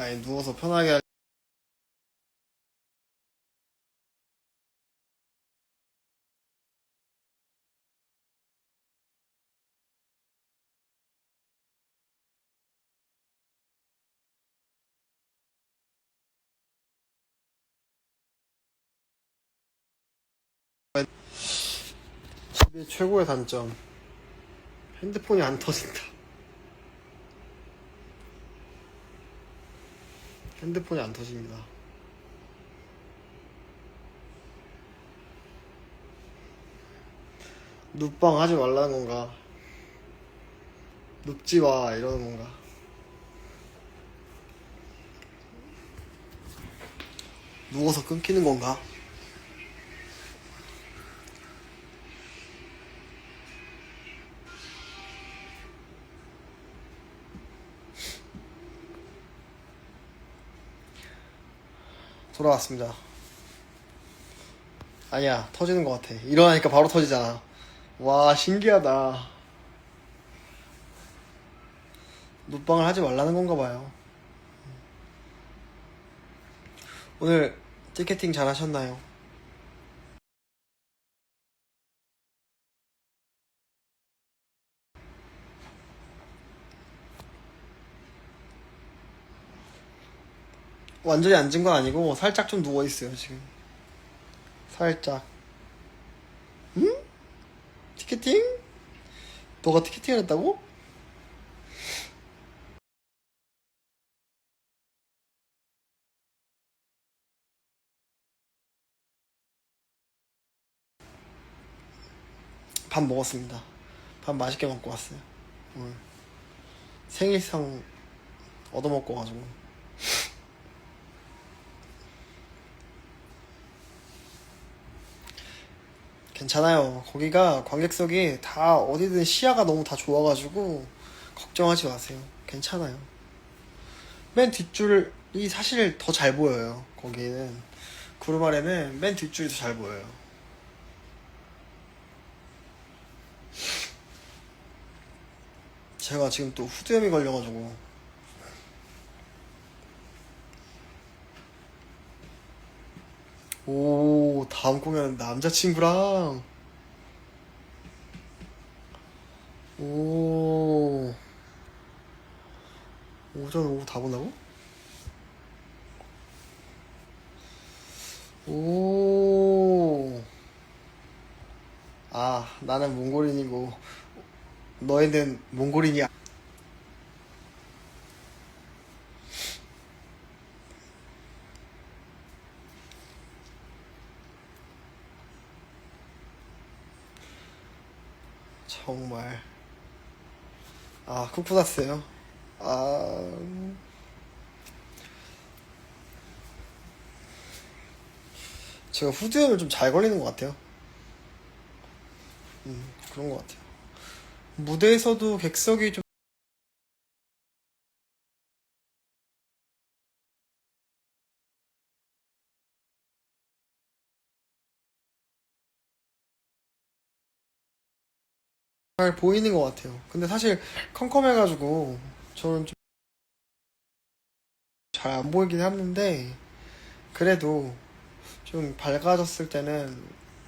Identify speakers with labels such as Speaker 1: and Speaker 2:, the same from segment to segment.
Speaker 1: 아니 누워서 편하게 할... 최고의 단점. 핸드폰이 안 터진다 핸드폰이 안 터집니다. 눕방 하지 말라는 건가? 눕지 마 이러는 건가? 누워서 끊기는 건가 돌아왔습니다. 아니야, 터지는 것 같아. 일어나니까 바로 터지잖아. 와, 신기하다. 눕방을 하지 말라는 건가 봐요. 오늘 티켓팅 잘 하셨나요? 완전히 앉은 건 아니고 살짝 좀 누워 있어요 지금. 살짝. 응? 티켓팅? 너가 티켓팅을 했다고? 밥 먹었습니다. 밥 맛있게 먹고 왔어요. 오늘 생일상 얻어먹고 가지고. 괜찮아요. 거기가 관객석이 다 어디든 시야가 너무 다 좋아가지고 걱정하지 마세요. 괜찮아요. 맨 뒷줄이 사실 더 잘 보여요. 거기는 아래는 맨 뒷줄이 더 잘 보여요. 제가 지금 또 후두염이 걸려가지고 오 다음 공연 남자친구랑 오 오전 오후 다 본다고? 오. 아, 나는 몽골인이고, 너희는 몽골인이야. 정말. 아, 쿠쿠다스요? 아. 제가 후두염을 좀 잘 걸리는 것 같아요. 음, 그런 것 같아요. 무대에서도 객석이 좀 잘 보이는 것 같아요. 근데 사실 컴컴해가지고 저는 좀 잘 안 보이긴 하는데 그래도 좀 밝아졌을 때는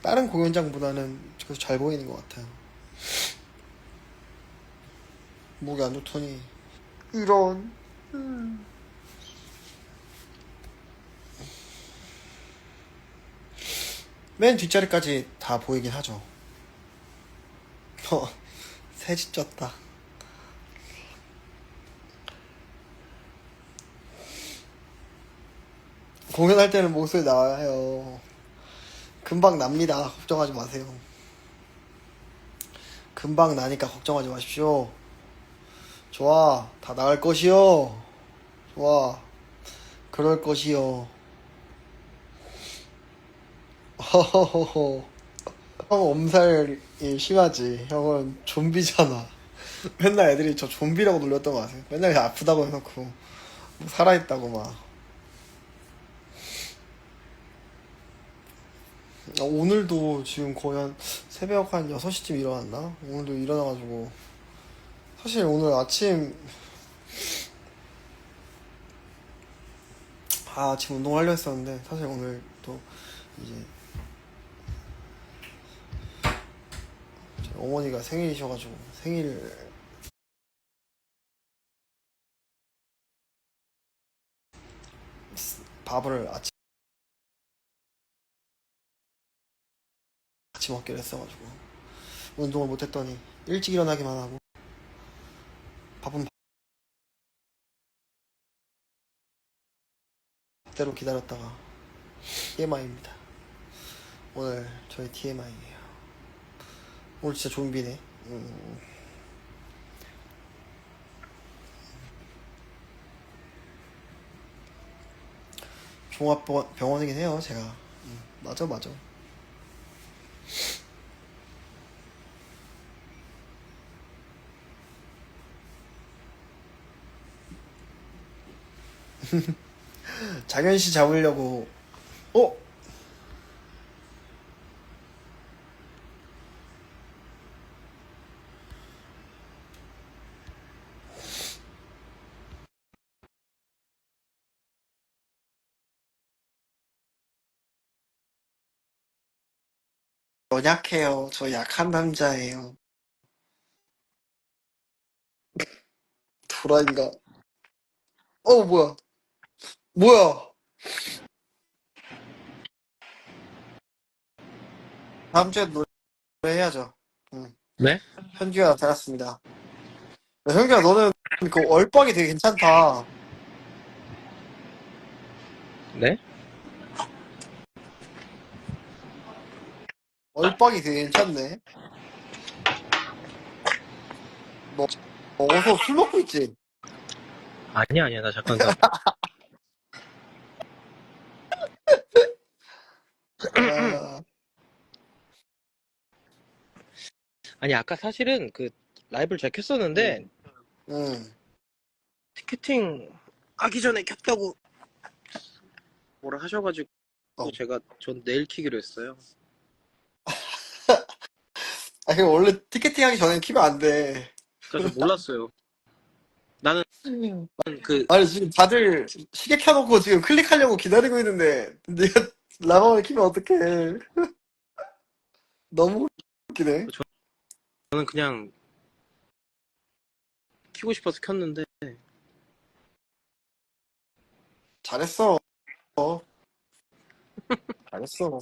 Speaker 1: 다른 공연장보다는 계속 잘 보이는 것 같아요. 목이 안 좋더니 이런 음. 맨 뒷자리까지 다 보이긴 하죠. 어, 새집 쪘다. 공연할 때는 목소리 나와요. 금방 납니다. 걱정하지 마세요. 금방 나니까 걱정하지 마십시오. 좋아. 다 나을 것이요. 좋아. 그럴 것이요. 허허허허. 형 엄살이 심하지. 형은 좀비잖아. 맨날 애들이 저 좀비라고 놀렸던 거 아세요? 맨날 아프다고 해놓고 뭐 살아있다고 막. 아, 오늘도 지금 거의 한 새벽 한 6시쯤 일어났나? 오늘도 일어나가지고 사실 오늘 아침 아, 지금 운동하려 했었는데, 사실 오늘 또, 이제, 저희 어머니가 생일이셔가지고, 생일, 밥을 아침, 같이 먹기로 했어가지고, 운동을 못했더니, 일찍 일어나기만 하고, 밥은 대로 기다렸다가 TMI입니다. 오늘 저희 TMI예요. 오늘 진짜 좀비네. 음. 종합병원이긴 해요, 제가. 음, 맞아, 맞아. 장현 씨 잡으려고, 어? 연약해요. 저 약한 남자예요. 도라인가? 어, 뭐야? 뭐야? 다음 주에 노래 해야죠. 응.
Speaker 2: 네?
Speaker 1: 현규야 나타났습니다. 야, 현규야 너는 그 얼빵이 되게 괜찮다.
Speaker 2: 네?
Speaker 1: 얼빵이 되게 괜찮네. 너, 너 어서 술 먹고 있지?
Speaker 2: 아니야, 아니야. 나 잠깐, 나,
Speaker 1: 아,
Speaker 2: 아니, 아까 사실은 그 라이브를 제가 켰었는데,
Speaker 1: 응.
Speaker 2: 티켓팅 하기 전에 켰다고 뭐라 하셔가지고,
Speaker 1: 어.
Speaker 2: 제가 전 내일 키기로 했어요.
Speaker 1: 아, 그 원래 티켓팅 하기 전에 키면 안 돼.
Speaker 2: 그래서 저 몰랐어요. 나는 그,
Speaker 1: 아니, 지금 다들 시계 켜놓고 지금 클릭하려고 기다리고 있는데, 네가 라방을 키면 어떡해. 너무 웃기네.
Speaker 2: 저는 그냥 키고 싶어서 켰는데,
Speaker 1: 잘했어. 어. 잘했어.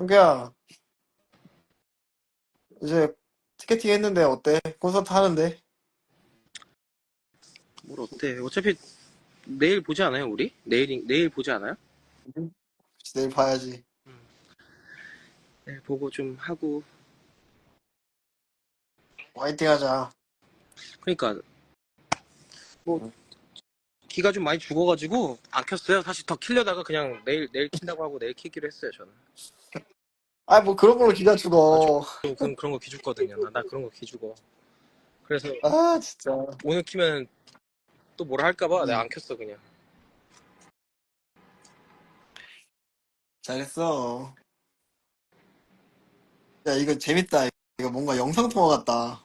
Speaker 1: 형규야, 이제 티켓팅 했는데 어때? 콘서트 하는데?
Speaker 2: 뭘 어때. 어차피 내일 보지 않아요, 우리? 내일, 내일 보지 않아요?
Speaker 1: 그치, 내일 봐야지.
Speaker 2: 내일 보고 좀 하고.
Speaker 1: 화이팅 하자.
Speaker 2: 그러니까, 뭐, 기가 좀 많이 죽어가지고, 안 켰어요. 사실 더 키려다가 그냥 내일, 내일 킨다고 하고 내일 키기로 했어요, 저는.
Speaker 1: 아, 뭐 그런 걸로 기가 죽어.
Speaker 2: 좀 그런, 그런 거 기죽거든요. 나, 나 그런 거 기죽어. 그래서
Speaker 1: 아, 진짜.
Speaker 2: 오늘 키면 또 뭐라 할까봐 내가
Speaker 1: 음.
Speaker 2: 안 켰어, 그냥.
Speaker 1: 잘했어. 야, 이거 재밌다. 이거 뭔가 영상 통화 같다.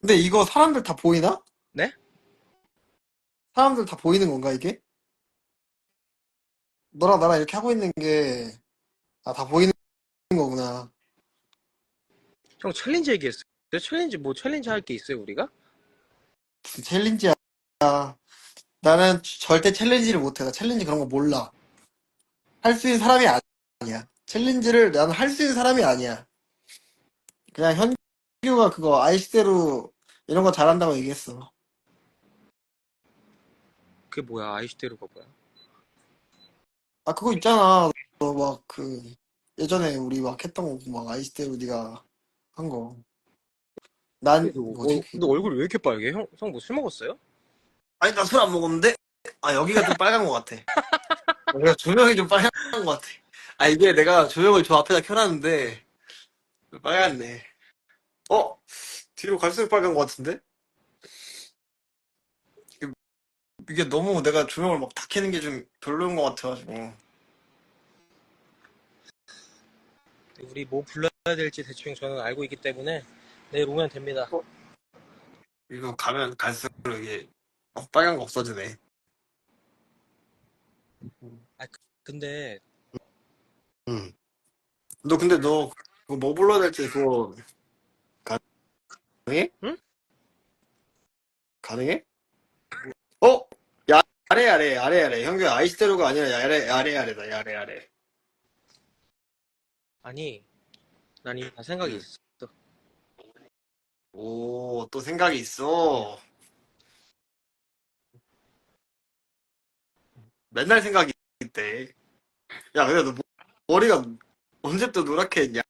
Speaker 1: 근데 이거 사람들 다 보이나?
Speaker 2: 네?
Speaker 1: 사람들 다 보이는 건가, 이게? 너랑 나랑 이렇게 하고 있는 게, 아, 다 보이는 거구나.
Speaker 2: 형 챌린지 얘기했어요. 챌린지 뭐 챌린지 할 게 있어요, 우리가?
Speaker 1: 무슨 챌린지야. 나는 절대 챌린지를 못해. 나 챌린지 그런 거 몰라. 할 수 있는 사람이 아니야. 챌린지를 나는 할 수 있는 사람이 아니야. 그냥 현규가 그거 아이시대로 이런 거 잘한다고 얘기했어.
Speaker 2: 그게 뭐야, 아이시대로가 뭐야?
Speaker 1: 아, 그거 있잖아. 너 막 그, 예전에 우리 막 했던 거, 막 아이시대로 네가 한 거. 난,
Speaker 2: 너,
Speaker 1: 뭐지?
Speaker 2: 어, 너 얼굴 왜 이렇게 빨개? 형, 형 뭐 술 먹었어요?
Speaker 1: 아니, 나 술 안 먹었는데? 아, 여기가 좀 빨간 것 같아. 여기가 조명이 좀 빨간 것 같아. 아, 이게 내가 조명을 저 앞에다 켜놨는데, 빨갛네. 어? 뒤로 갈수록 빨간 것 같은데? 이게, 이게 너무 내가 조명을 막 다 켜는 게 좀 별로인 것 같아가지고.
Speaker 2: 우리 뭐 불러야 될지 대충 저는 알고 있기 때문에 내일 오면 됩니다.
Speaker 1: 이거 가면 갈수록 이게 어, 빨간 거 없어지네.
Speaker 2: 근데
Speaker 1: 응. 너 근데 너 그거 뭐 불러야 될지 그거 가능해?
Speaker 2: 응?
Speaker 1: 가능해? 어? 야, 아래 아래 아래 아래 형규 아이스테로가 아니라 야래 아래 아래다 야래 아래.
Speaker 2: 아니 난 이미 다 생각이
Speaker 1: 응.
Speaker 2: 있어.
Speaker 1: 오, 또 생각이 있어. 맨날 생각이 있대. 야, 근데 너 머- 머리가 언제부터 노랗게 했냐?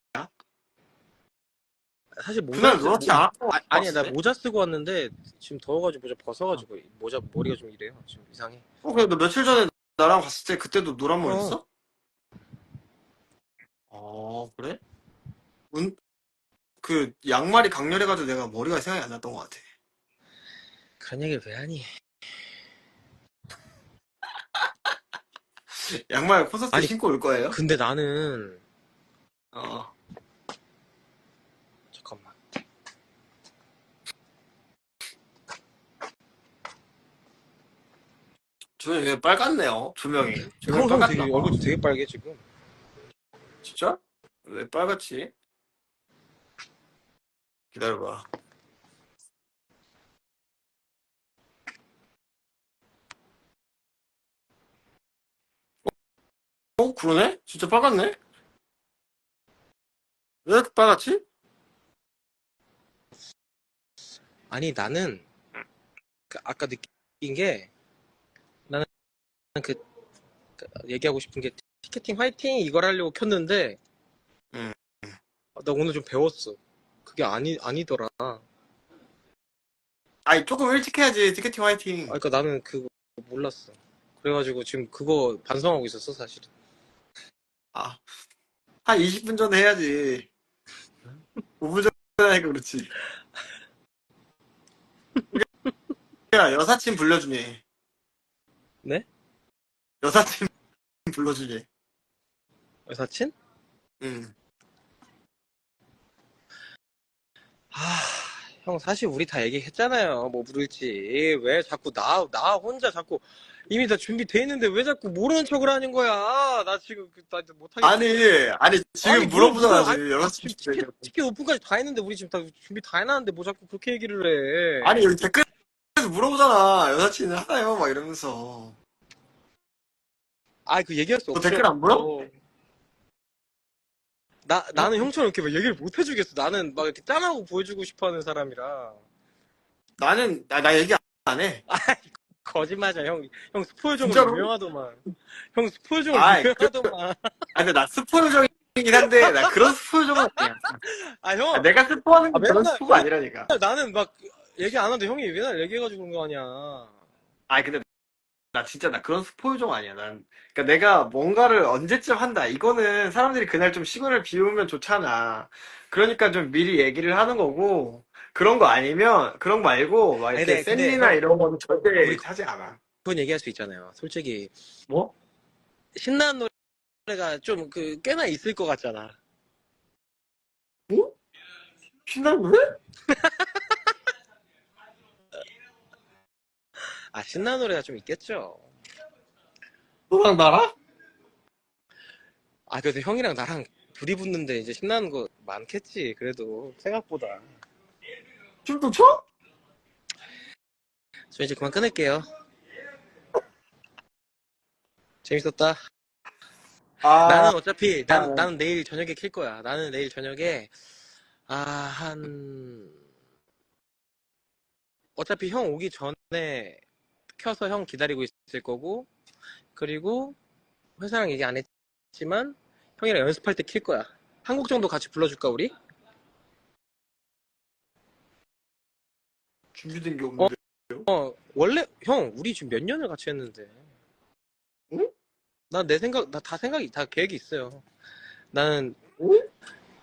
Speaker 2: 사실 모자
Speaker 1: 그날 노랗지 않았던 것
Speaker 2: 아, 아니야 나
Speaker 1: 같은데?
Speaker 2: 모자 쓰고 왔는데 지금 더워가지고 모자 벗어가지고 모자 머리가 좀 이래요. 지금 이상해.
Speaker 1: 어, 근데 너 며칠 전에 나랑 갔을 때 그때도 노란 머리
Speaker 2: 어.
Speaker 1: 했어? 어, 그래? 운, 그, 양말이 강렬해가지고 내가 머리가 생각이 안 났던 것 같아.
Speaker 2: 그런 얘기를 왜 하니?
Speaker 1: 양말 콘서트
Speaker 2: 아니,
Speaker 1: 신고 올 거예요?
Speaker 2: 근데 나는
Speaker 1: 어.
Speaker 2: 잠깐만.
Speaker 1: 조명이 왜 빨갛네요, 조명이. 조명이
Speaker 2: 형, 형
Speaker 1: 빨갛다.
Speaker 2: 되게 얼굴 되게 빨개 지금.
Speaker 1: 진짜? 왜 빨갛지? 기다려봐. 어, 그러네? 진짜 빨갛네? 왜 이렇게 빨갛지?
Speaker 2: 아니 나는 그 아까 느낀 게 그, 그 얘기하고 싶은 게 티켓팅 화이팅 이걸 하려고 켰는데
Speaker 1: 음.
Speaker 2: 아, 나 오늘 좀 배웠어. 그게 아니 아니더라. 아,
Speaker 1: 아니, 조금 일찍 해야지, 티켓팅 화이팅.
Speaker 2: 그러니까 나는 그거 몰랐어. 그래가지고 지금 그거 반성하고 있었어 사실은.
Speaker 1: 아, 한 20분 전에 해야지. 5분 전에 하니까 그렇지. 야, 여사친 불러주니.
Speaker 2: 네?
Speaker 1: 여사친 불러주니.
Speaker 2: 여사친?
Speaker 1: 응.
Speaker 2: 아, 형 사실 우리 다 얘기했잖아요. 뭐 부를지. 왜 자꾸 나, 나 혼자 자꾸 이미 다 준비돼 있는데 왜 자꾸 모르는 척을 하는 거야? 나 지금 그- 나 못하겠어.
Speaker 1: 아니, 아니, 지금
Speaker 2: 아니,
Speaker 1: 물어보잖아,
Speaker 2: 뭐,
Speaker 1: 지금.
Speaker 2: 아니,
Speaker 1: 여사친
Speaker 2: 지금
Speaker 1: 주제에.
Speaker 2: 티켓, 티켓 오픈까지 다 했는데 우리 지금 다 준비 다 해놨는데 뭐 자꾸 그렇게 얘기를 해.
Speaker 1: 아니, 여기 댓글에서 물어보잖아. 여사친 하나요? 막 이러면서.
Speaker 2: 아, 그 얘기할 수
Speaker 1: 너
Speaker 2: 없어.
Speaker 1: 댓글 안 보여?
Speaker 2: 나, 나는 형처럼 이렇게 막 얘기를 못 해주겠어. 나는 막 이렇게 짠하고 보여주고 싶어 하는 사람이라.
Speaker 1: 나는, 나, 나 얘기 안 해.
Speaker 2: 거짓말이야, 형. 형 스포일종으로
Speaker 1: 진짜로?
Speaker 2: 유명하더만. 형 스포일종으로
Speaker 1: 아이,
Speaker 2: 유명하더만.
Speaker 1: 아, 근데 나 스포요정이긴 한데, 나 그런 스포요정은 아니야.
Speaker 2: 아, 형.
Speaker 1: 아, 내가 스포하는 게
Speaker 2: 아,
Speaker 1: 그런
Speaker 2: 맨날-
Speaker 1: 스포가 아니라니까.
Speaker 2: 나는 막 얘기 안 하는데 형이 맨날 얘기해가지고 그런 거 아니야.
Speaker 1: 아니 근데 나 진짜 나 그런 스포요정 아니야. 난 그러니까 내가 뭔가를 언제쯤 한다. 이거는 사람들이 그날 좀 시간을 비우면 좋잖아. 그러니까 좀 미리 얘기를 하는 거고 그런 거 아니면 그런 거 말고 막 이렇게
Speaker 2: 아니, 근데
Speaker 1: 샌디나
Speaker 2: 형,
Speaker 1: 이런 거는 절대
Speaker 2: 우리-
Speaker 1: 하지 않아.
Speaker 2: 그건 얘기할 수 있잖아요. 솔직히
Speaker 1: 뭐?
Speaker 2: 신나는 노래가 좀 그 꽤나 있을 것 같잖아.
Speaker 1: 뭐? 신나는 노래?
Speaker 2: 아 신나는 노래가 좀 있겠죠.
Speaker 1: 너랑 나랑?
Speaker 2: 아 그래도 형이랑 나랑 둘이 붙는데 이제 신나는 거 많겠지. 그래도 생각보다.
Speaker 1: 춤도 춰?
Speaker 2: 저 이제 그만 끊을게요. 재밌었다.
Speaker 1: 아,
Speaker 2: 나는 어차피 나는
Speaker 1: 아.
Speaker 2: 나는 내일 저녁에 킬 거야. 나는 내일 저녁에 아 한 어차피 형 오기 전에 켜서 형 기다리고 있을 거고 그리고 회사랑 얘기 안 했지만 형이랑 연습할 때 킬 거야. 한곡 정도 같이 불러줄까 우리?
Speaker 1: 준비된 게 없는데.
Speaker 2: 어 원래 형 우리 지금 몇 년을 같이 했는데.
Speaker 1: 응?
Speaker 2: 난내 생각 나 다 생각이 다 계획이 있어요. 나는
Speaker 1: 응?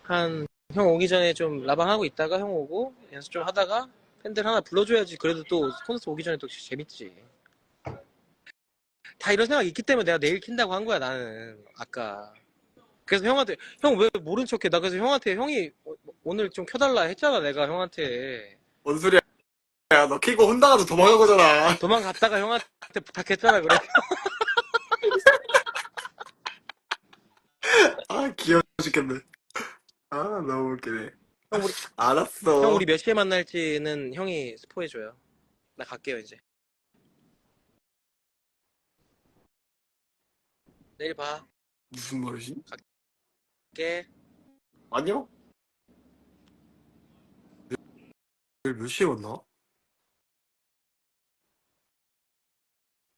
Speaker 2: 한형 오기 전에 좀 라방 하고 있다가 형 오고 연습 좀 하다가 팬들 하나 불러줘야지 그래도 또 콘서트 오기 전에 또 재밌지 다 이런 생각이 있기 때문에 내가 내일 킨다고 한 거야 나는 아까 그래서 형한테 형 왜 모른 척해 나 그래서 형한테 형이 오- 오늘 좀 켜달라 했잖아 내가 형한테
Speaker 1: 뭔 소리야? 야, 너 키고 혼나가서 도망간 거잖아.
Speaker 2: 도망갔다가 형한테 부탁했잖아, 그래.
Speaker 1: 아, 귀여워 죽겠네. 아, 너무 웃기네.
Speaker 2: 형, 우리,
Speaker 1: 알았어.
Speaker 2: 형, 우리 몇 시에 만날지는 형이 스포해줘요. 나 갈게요, 이제. 내일 봐.
Speaker 1: 무슨 말이지?
Speaker 2: 갈게.
Speaker 1: 아니요? 내일 몇 시에 만나?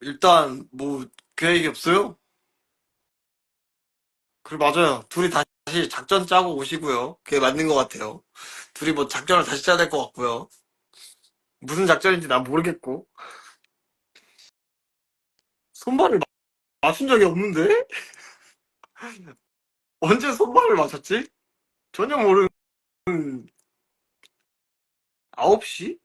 Speaker 1: 일단, 뭐, 계획이 없어요? 그래, 맞아요. 둘이 다 시 작전 짜고 오시고요. 그게 맞는 것 같아요. 둘이 뭐 작전을 다시 짜야 될 것 같고요. 무슨 작전인지 난 모르겠고. 손발을 마- 맞춘 적이 없는데? 언제 손발을 맞췄지? 전혀 모르는 9시?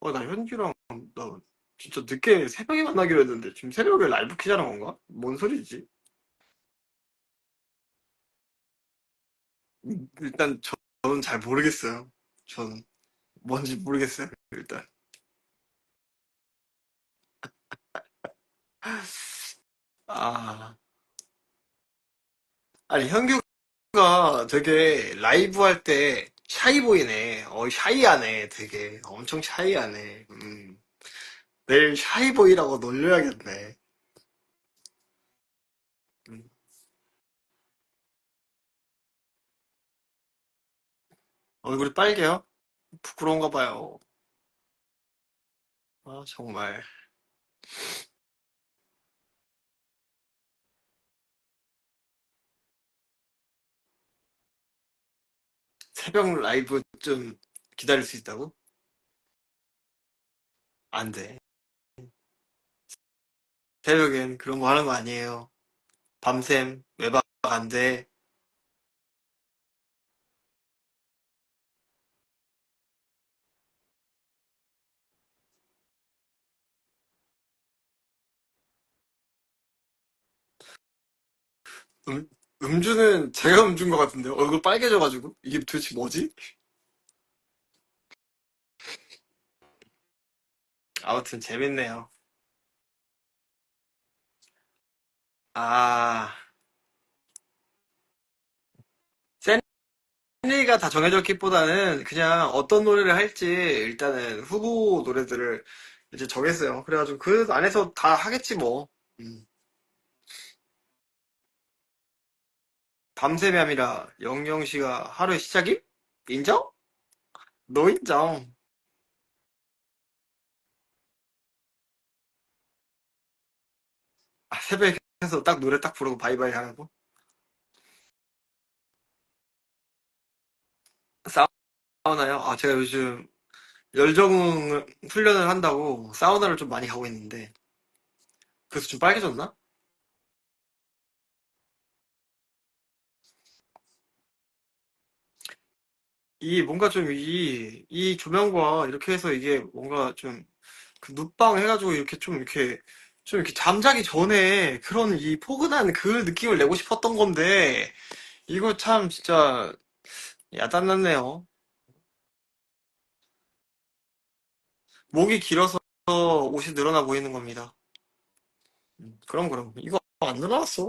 Speaker 1: 어, 나 현규랑, 나 진짜 늦게 새벽에 만나기로 했는데, 지금 새벽에 라이브 키자는 건가? 뭔 소리지? 일단, 저, 저는 잘 모르겠어요. 저는. 뭔지 모르겠어요, 일단. 아. 아니, 현규가 되게 라이브 할 때 샤이 보이네. 어, 샤이하네, 되게. 엄청 샤이하네. 음. 내일 샤이보이라고 놀려야겠네. 음. 얼굴이 빨개요? 부끄러운가 봐요. 아, 정말. 새벽 라이브 좀 기다릴 수 있다고? 안 돼. 새벽엔 그런 거 하는 거 아니에요. 밤샘, 외박 안 돼. 음, 음주는 제가 음주인 것 같은데 얼굴 빨개져가지고 이게 도대체 뭐지? 아무튼 재밌네요. 아, 샌리가 다 정해졌기보다는 그냥 어떤 노래를 할지 일단은 후보 노래들을 이제 정했어요. 그래가지고 그 안에서 다 하겠지 뭐. 음. 밤새면이라 영영 씨가 하루의 시작임? 인정? 너 인정. 아, 새벽에 해서 딱 노래 딱 부르고 바이바이 하라고? 사우나요? 아, 제가 요즘 열정 훈련을 한다고 사우나를 좀 많이 가고 있는데, 그래서 좀 빨개졌나? 이 뭔가 좀 이, 이 조명과 이렇게 해서 이게 뭔가 좀 그 눕방 해가지고 이렇게 좀 이렇게 좀 이렇게 잠자기 전에 그런 이 포근한 그 느낌을 내고 싶었던 건데, 이거 참 진짜 야단났네요. 목이 길어서 옷이 늘어나 보이는 겁니다. 음, 그럼 그럼. 이거 안 늘어났어.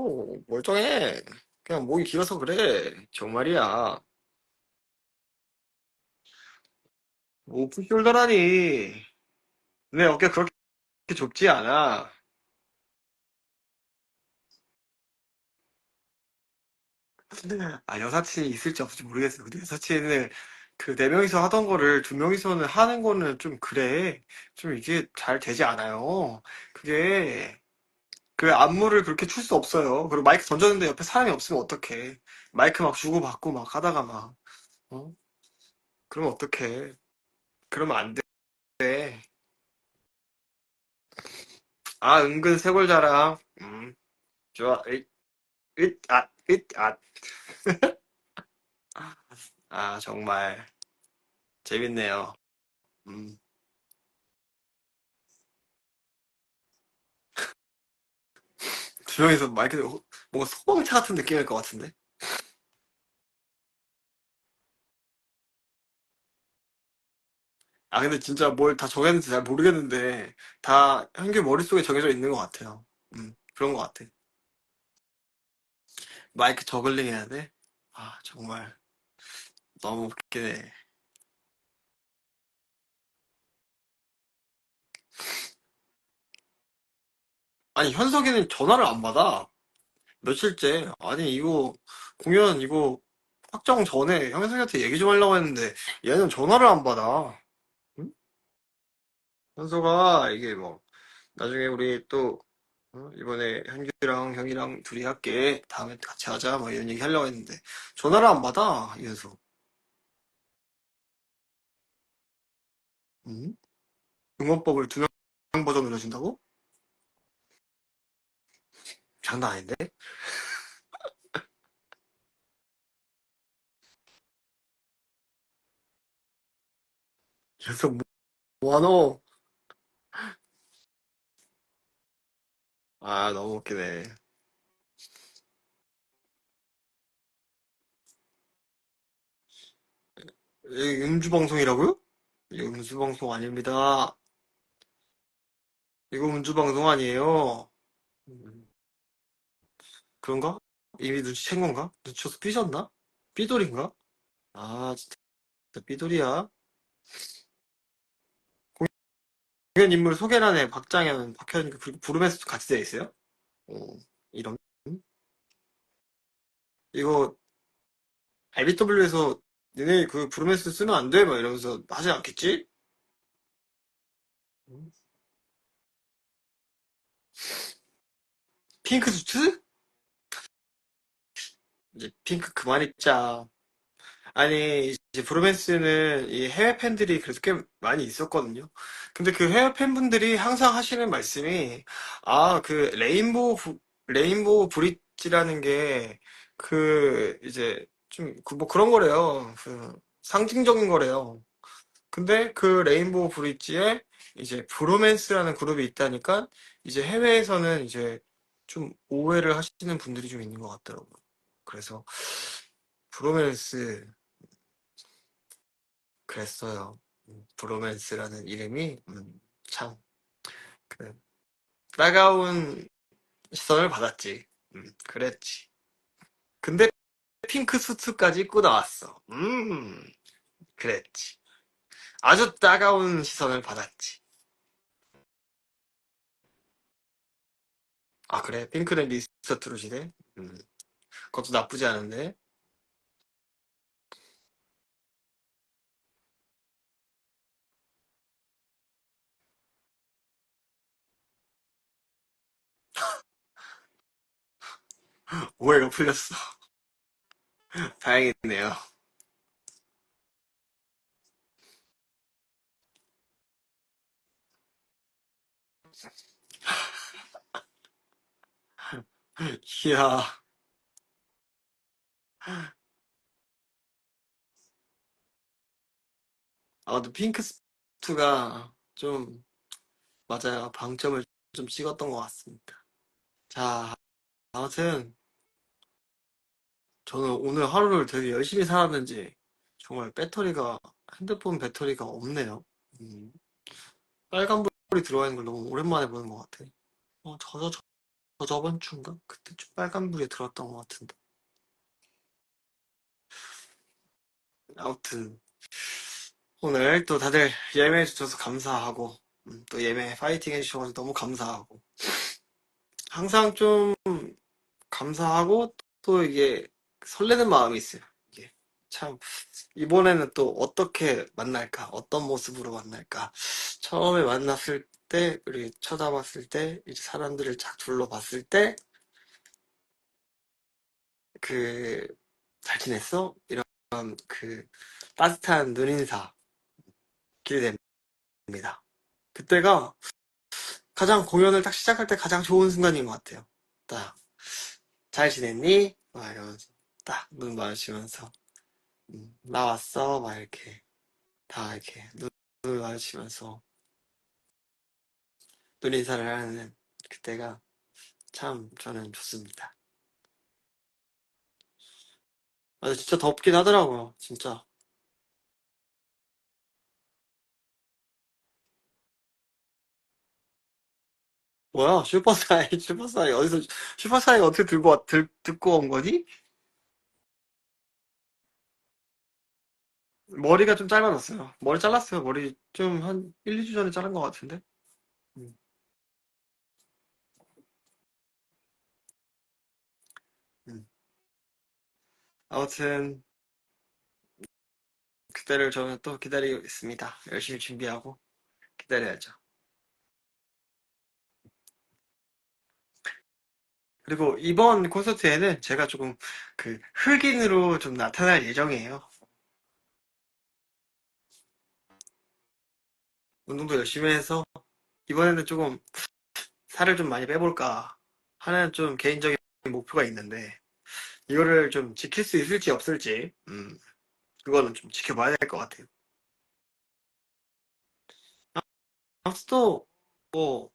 Speaker 1: 멀쩡해. 그냥 목이 길어서 그래. 정말이야 오프숄더라니. 내 어깨 그렇게 좁지 않아. 아 여사친이 있을지 없을지 모르겠어 근데 여사친을 그 네 명이서 하던 거를 두 명이서는 하는 거는 좀 그래. 좀 이게 잘 되지 않아요. 그게 그 안무를 그렇게 출 수 없어요. 그리고 마이크 던졌는데 옆에 사람이 없으면 어떡해. 마이크 막 주고받고 막 하다가 막 어? 그러면 어떡해 그러면 안 돼. 아, 은근 쇄골 자랑. 음, 좋아. 으잇, 으잇, 아, 아. 아, 정말 재밌네요. 음, 두 명이서 마이크 뭔가 소방차 같은 느낌일 것 같은데? 아, 근데 진짜 뭘 다 정했는지 잘 모르겠는데, 다 현규 머릿속에 정해져 있는 것 같아요. 음, 그런 것 같아. 마이크 저글링 해야 돼? 아, 정말. 너무 웃기네. 아니, 현석이는 전화를 안 받아. 며칠째. 아니, 이거, 공연 이거 확정 전에 현석이한테 얘기 좀 하려고 했는데, 얘는 전화를 안 받아. 응? 현석아, 이게 뭐, 나중에 우리 또, 어? 이번에 현규랑 형이랑 둘이 할게. 다음에 같이 하자. 뭐 이런 얘기 하려고 했는데, 전화를 안 받아, 이 녀석. 응? 응원법을 두 명 버전으로 해준다고? 장난 아닌데? 이 녀석 뭐, 뭐하노? 아, 너무 웃기네. 이 음주 방송이라고요? 이거 음주 방송 아닙니다. 이거 음주 방송 아니에요. 음, 그런가? 이미 눈치챈 건가? 눈치쳐서 삐졌나? 삐돌인가? 아, 진짜 삐돌이야. 공연 인물 소개란에 박장현, 박현이 그리고 부르메스도 같이 되어 있어요? 어, 이런. 이거 IBW에서 니네 그 부르메스 쓰면 안 돼? 막 이러면서 하지 않겠지? 음. 핑크 수트? 이제 핑크 그만 입자. 아니, 이제 브로맨스는 이 해외 팬들이 그래도 꽤 많이 있었거든요. 근데 그 해외 팬분들이 항상 하시는 말씀이, 아, 그 레인보우, 부- 레인보우 브릿지라는 게, 그, 이제, 좀, 그 뭐 그런 거래요. 그, 상징적인 거래요. 근데 그 레인보우 브릿지에 이제 브로맨스라는 그룹이 있다니까, 이제 해외에서는 이제 좀 오해를 하시는 분들이 좀 있는 것 같더라고요. 그래서, 브로맨스, 그랬어요. 음, 브로맨스라는 이름이 음, 참 그, 따가운 시선을 받았지. 음, 그랬지. 근데 핑크 수트까지 입고 나왔어. 음, 그랬지. 아주 따가운 시선을 받았지. 아, 그래? 핑크는 미스터 트롯이네? 음, 그것도 나쁘지 않은데. 오해가 풀렸어. 다행이네요. 이야, 아, 근데 핑크 수트가 좀, 맞아요. 방점을 좀 찍었던 것 같습니다. 자, 아무튼, 저는 오늘 하루를 되게 열심히 살았는지 정말 배터리가 핸드폰 배터리가 없네요. 음, 빨간불이 들어와 있는 걸 너무 오랜만에 보는 것 같아. 어, 저, 저, 저, 저번 주인가? 그때 좀 빨간불이 들어왔던 것 같은데. 아무튼 오늘 또 다들 예매해 주셔서 감사하고 음, 또 예매 파이팅 해주셔서 너무 감사하고 항상 좀 감사하고 또 이게 설레는 마음이 있어요. 이게 참 이번에는 또 어떻게 만날까? 어떤 모습으로 만날까? 처음에 만났을 때, 우리 쳐다봤을 때, 이제 사람들을 쫙 둘러봤을 때, 그, 잘 지냈어? 이런 그 따뜻한 눈인사 기대됩니다. 그때가 가장 공연을 딱 시작할 때 가장 좋은 순간인 것 같아요. 딱, 잘 지냈니? 막 이러면서 딱눈 마주치면서 음, 나 왔어. 막 이렇게 다 이렇게 눈을 마주치면서 눈 인사를 하는 그때가 참 저는 좋습니다. 아 진짜 덥긴 하더라고요 진짜. 뭐야? 슈퍼사이 슈퍼사이 어디서 슈퍼사이 어떻게 들고 왔, 들, 듣고 온 거니? 머리가 좀 짧아졌어요. 머리 잘랐어요. 머리 좀 한 1, 2주 전에 자른 것 같은데? 음. 음. 아무튼, 그때를 저는 또 기다리고 있습니다. 열심히 준비하고 기다려야죠. 그리고 이번 콘서트에는 제가 조금 그 흑인으로 좀 나타날 예정이에요. 운동도 열심히 해서 이번에는 조금 살을 좀 많이 빼볼까 하는 좀 개인적인 목표가 있는데 이거를 좀 지킬 수 있을지 없을지 음, 그거는 좀 지켜봐야 될 것 같아요. 아무튼 또 뭐,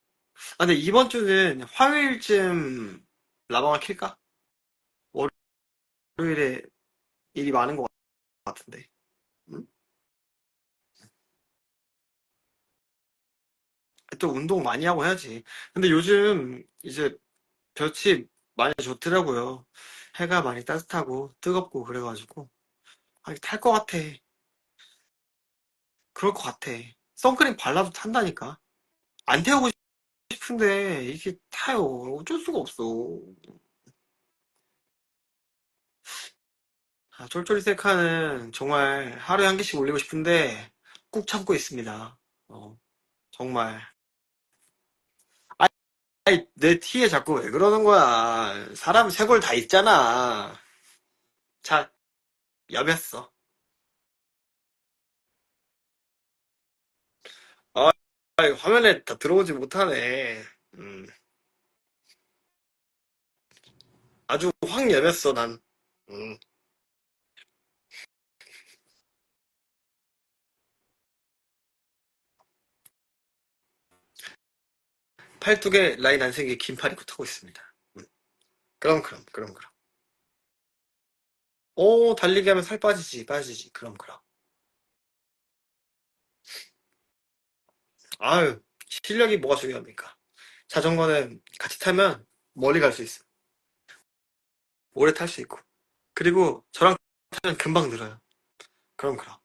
Speaker 1: 아 근데 이번 주는 화요일쯤 라방을 킬까? 월요일에 일이 많은 것 같은데. 또 운동 많이 하고 해야지. 근데 요즘 이제 볕이 많이 좋더라고요. 해가 많이 따뜻하고 뜨겁고 그래가지고 아, 탈 것 같아. 그럴 것 같아. 선크림 발라도 탄다니까. 안 태우고 싶은데 이게 타요. 어쩔 수가 없어. 아, 쫄쫄이 셀카는 정말 하루에 한 개씩 올리고 싶은데 꾹 참고 있습니다. 어, 정말. 아이, 내 티에 자꾸 왜 그러는 거야. 사람 쇄골 다 있잖아. 자, 여몄어. 아, 아이, 화면에 다 들어오지 못하네. 음, 아주 확 여몄어, 난. 음, 팔뚝에 라인 안 생기게 긴 팔 입고 타고 있습니다. 음, 그럼, 그럼, 그럼, 그럼. 오, 달리기 하면 살 빠지지, 빠지지. 그럼, 그럼. 아유, 실력이 뭐가 중요합니까? 자전거는 같이 타면 멀리 갈 수 있어. 오래 탈 수 있고. 그리고 저랑 타면 금방 늘어요. 그럼, 그럼.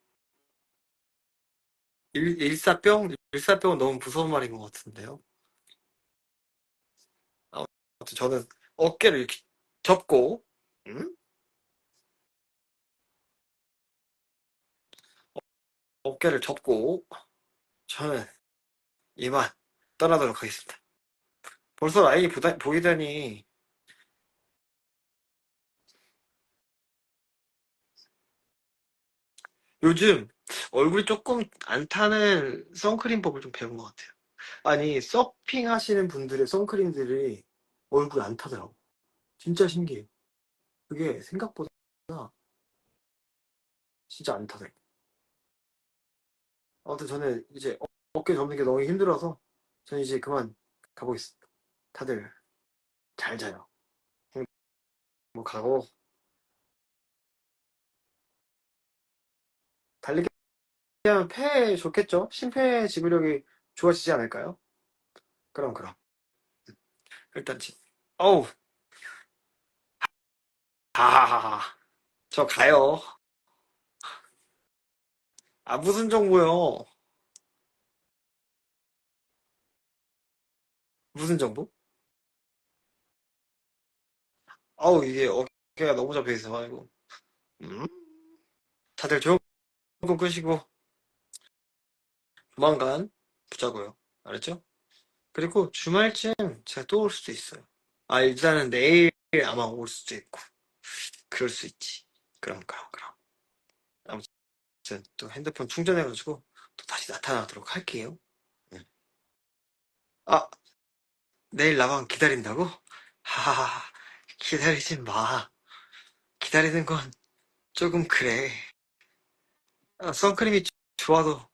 Speaker 1: 일, 일사병? 일사병은 너무 무서운 말인 것 같은데요. 저는 어깨를 이렇게 접고, 음? 어깨를 접고, 저는 이만 떠나도록 하겠습니다. 벌써 라인이 보다, 보이더니, 요즘 얼굴이 조금 안 타는 선크림법을 좀 배운 것 같아요. 아니, 서핑 하시는 분들의 선크림들이 얼굴 안 타더라고. 진짜 신기해. 그게 생각보다 진짜 안 타더라고. 아무튼 저는 이제 어- 어깨 접는 게 너무 힘들어서 저는 이제 그만 가보겠습니다. 다들 잘 자요. 행복하고 달리기 하면 폐에 좋겠죠? 심폐 지구력이 좋아지지 않을까요? 그럼 그럼. 일단 지, 어우, 하하하하. 저 가요. 아 무슨 정보요? 무슨 정보? 아우 이게 어깨가 너무 잡혀 있어가지고. 음? 다들 꿈 꾸시고 조만간 보자고요. 알았죠? 그리고 주말쯤 제가 또 올 수도 있어요. 아, 일단은 내일 아마 올 수도 있고. 그럴 수 있지. 그럼, 그럼, 그럼. 아무튼 또 핸드폰 충전해가지고 또 다시 나타나도록 할게요. 응. 아, 내일 나방 기다린다고? 하하하, 기다리지 마. 기다리는 건 조금 그래. 아, 선크림이 좋아도